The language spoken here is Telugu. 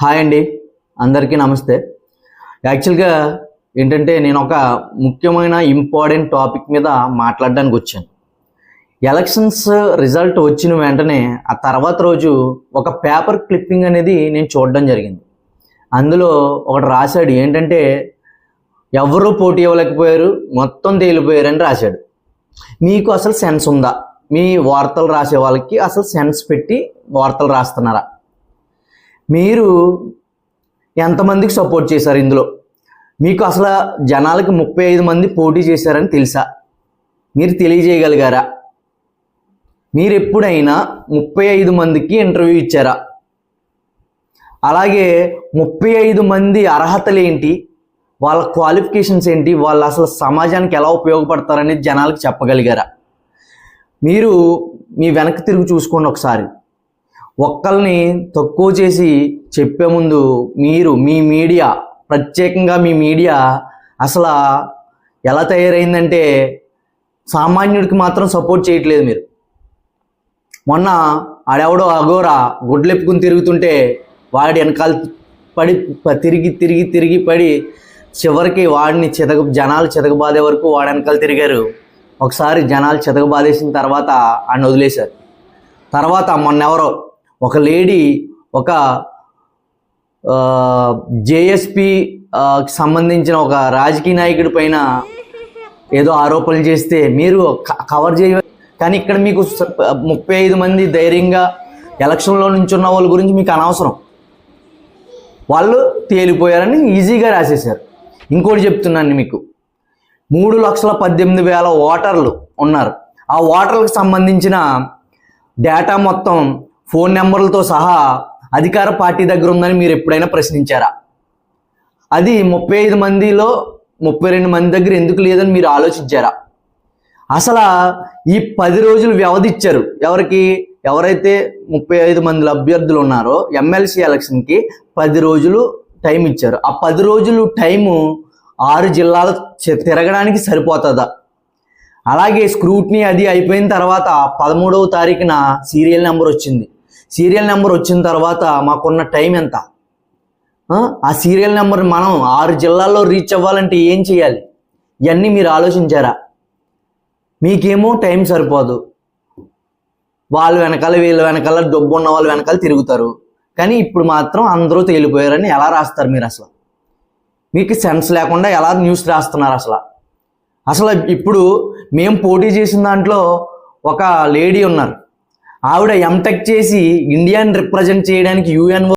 హాయ్ అండి. అందరికీ నమస్తే. యాక్చువల్గా ఏంటంటే నేను ఒక ముఖ్యమైన ఇంపార్టెంట్ టాపిక్ మీద మాట్లాడడానికి వచ్చాను. ఎలక్షన్స్ రిజల్ట్ వచ్చిన వెంటనే ఆ తర్వాత రోజు ఒక పేపర్ క్లిప్పింగ్ అనేది నేను చూడడం జరిగింది. అందులో ఒకటి రాశాడు ఏంటంటే ఎవరు పోటీ ఇవ్వలేకపోయారు మొత్తం తేలిపోయారని రాశాడు. మీకు అసలు సెన్స్ ఉందా? మీ వార్తలు రాసే వాళ్ళకి అసలు సెన్స్ పెట్టి వార్తలు రాస్తున్నారా? మీరు ఎంతమందికి సపోర్ట్ చేశారు ఇందులో? మీకు అసలు జనాలకి ముప్పై ఐదు మంది పోటీ చేశారని తెలుసా? మీరు తెలియజేయగలిగారా? మీరు ఎప్పుడైనా ముప్పై ఐదు మందికి ఇంటర్వ్యూ ఇచ్చారా? అలాగే ముప్పై ఐదు మంది అర్హతలు ఏంటి? వాళ్ళ క్వాలిఫికేషన్స్ ఏంటి? వాళ్ళు అసలు సమాజానికి ఎలా ఉపయోగపడతారనేది జనాలకు చెప్పగలిగారా? మీరు మీ వెనక్కి తిరిగి చూసుకోండి ఒకసారి. ఒక్కల్ని తక్కువ చేసి చెప్పే ముందు మీరు మీ మీడియా ప్రత్యేకంగా మీ మీడియా అసలు ఎలా తయారైందంటే సామాన్యుడికి మాత్రం సపోర్ట్ చేయట్లేదు మీరు. మొన్న ఆడెవడో అఘోరా గుడ్లెప్పుకుని తిరుగుతుంటే వాడి వెనకాల పడి తిరిగి తిరిగి తిరిగి పడి చివరికి వాడిని చితక జనాలు చితకబాదే వరకు వాడి వెనకాల తిరిగారు. ఒకసారి జనాలు చితకబాదేసిన తర్వాత ఆయన వదిలేశారు. తర్వాత మొన్నెవరో ఒక లేడీ ఒక జేఎస్పి సంబంధించిన ఒక రాజకీయ నాయకుడి పైన ఏదో ఆరోపణలు చేస్తే మీరు క- కవర్ చేయ కానీ ఇక్కడ మీకు ముప్పై ఐదు మంది ధైర్యంగా ఎలక్షన్లో ఉన్న వాళ్ళ గురించి మీకు అనవసరం. వాళ్ళు తేలిపోయారని ఈజీగా రాసేశారు. ఇంకోటి చెప్తున్నాను మీకు. మూడు లక్షల పద్దెనిమిది వేల ఓటర్లు ఉన్నారు. ఆ ఓటర్లకు సంబంధించిన డేటా మొత్తం ఫోన్ నెంబర్లతో సహా అధికార పార్టీ దగ్గర ఉందని మీరు ఎప్పుడైనా ప్రశ్నించారా? అది ముప్పై ఐదు మందిలో ముప్పై రెండు మంది దగ్గర ఎందుకు లేదని మీరు ఆలోచించారా? అసలు ఈ పది రోజులు వ్యవధి ఇచ్చారు. ఎవరికి? ఎవరైతే ముప్పై ఐదు మంది అభ్యర్థులు ఉన్నారో ఎమ్మెల్సీ ఎలక్షన్కి పది రోజులు టైం ఇచ్చారు. ఆ పది రోజులు టైము ఆరు జిల్లాలు తిరగడానికి సరిపోతుందా? అలాగే స్క్రూట్నీ అది అయిపోయిన తర్వాత పదమూడవ తారీఖున సీరియల్ నెంబర్ వచ్చింది. సీరియల్ నెంబర్ వచ్చిన తర్వాత మాకున్న టైం ఎంత? ఆ? సీరియల్ నెంబర్ మనం ఆరు జిల్లాల్లో రీచ్ అవ్వాలంటే ఏం చేయాలి? ఇవన్నీ మీరు ఆలోచించారా? మీకేమో టైం సరిపోదు. వాళ్ళ వెనకాల వీళ్ళ వెనకాల డబ్బు ఉన్న వాళ్ళు వెనకాల తిరుగుతారు. కానీ ఇప్పుడు మాత్రం అందరూ తేలిపోయారని ఎలా రాస్తారు మీరు అసలు? మీకు సెన్స్ లేకుండా ఎలా న్యూస్ రాస్తున్నారు అసలు? అసలు ఇప్పుడు మేము పోటీ చేసిన దాంట్లో ఒక లేడీ ఉన్నారు. ఆవిడ ఎంటెక్ చేసి ఇండియాని రిప్రజెంట్ చేయడానికి యుఎన్ఓ